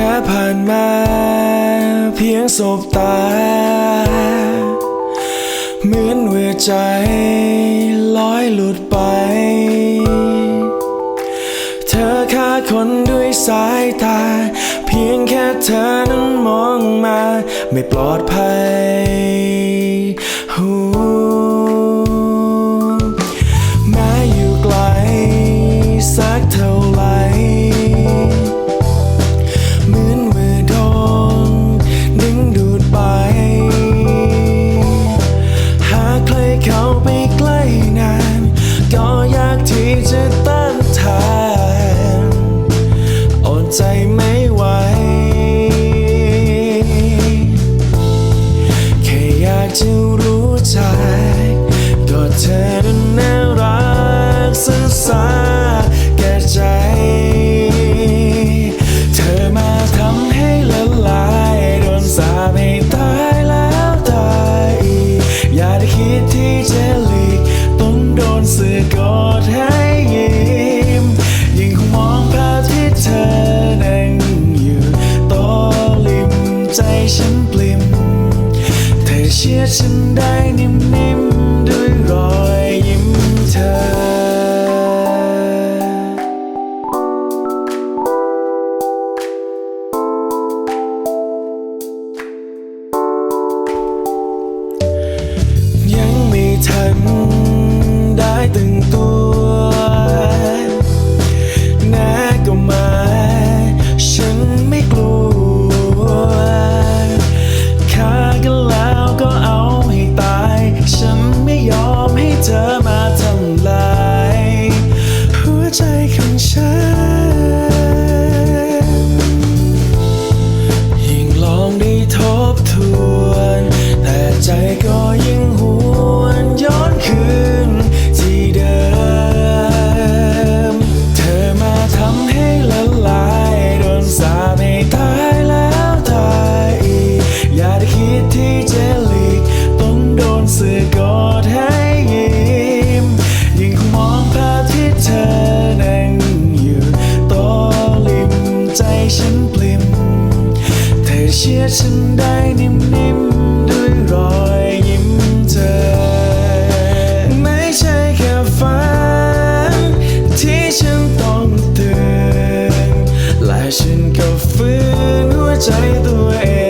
ค่ผ่านมา เพียงสบตา เหมือนเวใจลอยหลุดไป เธอฆ่าคนด้วยสายตา เพียงแค่เธอนั้นมองมา ไม่ปลอดภัย เข้าไปใกล้นาน ก็อยากที่จะต้านทานอดใจไม่ ฉันปลิมเธอเชื่อฉันได้นิ่ม กันแล้วก็เอาให้ตาย ฉันไม่ยอมให้เธอมาทำลาย หัวใจของฉัน เธอเชื่อฉันได้นิ่มๆด้วยรอยยิ้มเธอ ไม่ใช่แค่ฝันที่ฉันต้องเตือนและฉันก็ฟื้นหัวใจตัวเอง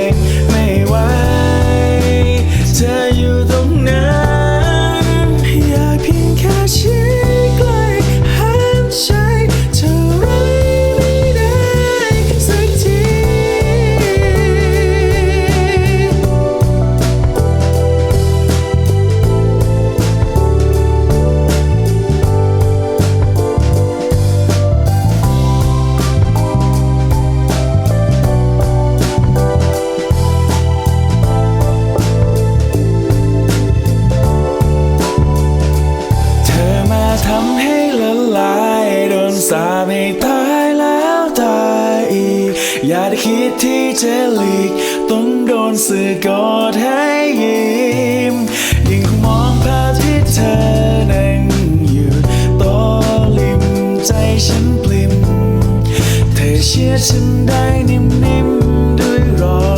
สาปให้ตายแล้วตายอีก อย่าได้คิดที่จะหลีก ต้องโดนสื่อกดให้ยิ้ม ยิ่งมองภาพที่เธอนั่งอยู่โต๊ะริมใจฉันปลิม เธอเชื่อฉันได้นิ่มๆด้วยรอ